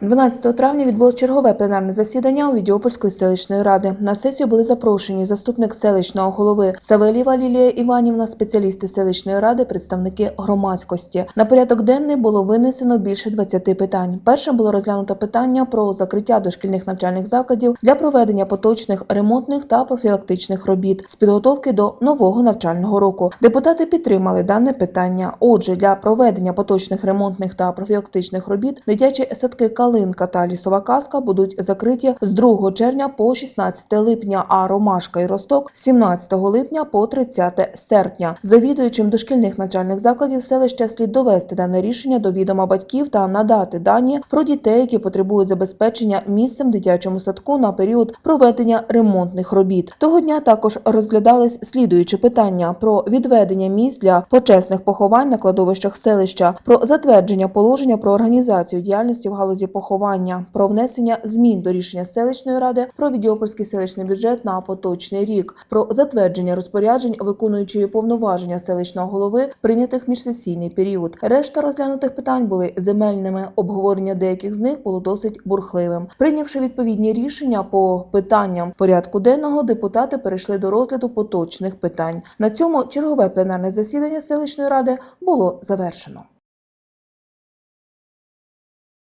12 травня відбулось чергове пленарне засідання у Відьопольської селищної ради. На сесію були запрошені заступник селищного голови Савелєва Лілія Іванівна, спеціалісти селищної ради, представники громадськості. На порядок денний було винесено більше 20 питань. Першим було розглянуто питання про закриття дошкільних навчальних закладів для проведення поточних ремонтних та профілактичних робіт з підготовки до нового навчального року. Депутати підтримали дане питання. Отже, для проведення поточних ремонтних та профілактичних робіт дитячі садки Калинка та Лісова Казка будуть закриті з 2 червня по 16 липня, а Ромашка і Росток з 17 липня по 30 серпня. Завідуючим дошкільних навчальних закладів селища слід довести дане рішення до відома батьків та надати дані про дітей, які потребують забезпечення місцем в дитячому садку на період проведення ремонтних робіт. Того дня також розглядались слідуючі питання про відведення місць для почесних поховань на кладовищах селища, про затвердження положення про організацію діяльності в галузі поховання, про внесення змін до рішення селищної ради про Відьопольський селищний бюджет на поточний рік, про затвердження розпоряджень виконуючої повноваження селищного голови, прийнятих міжсесійний період. Решта розглянутих питань були земельними. Обговорення деяких з них було досить бурхливим. Прийнявши відповідні рішення по питанням порядку денного, депутати перейшли до розгляду поточних питань. На цьому чергове пленарне засідання селищної ради було завершено.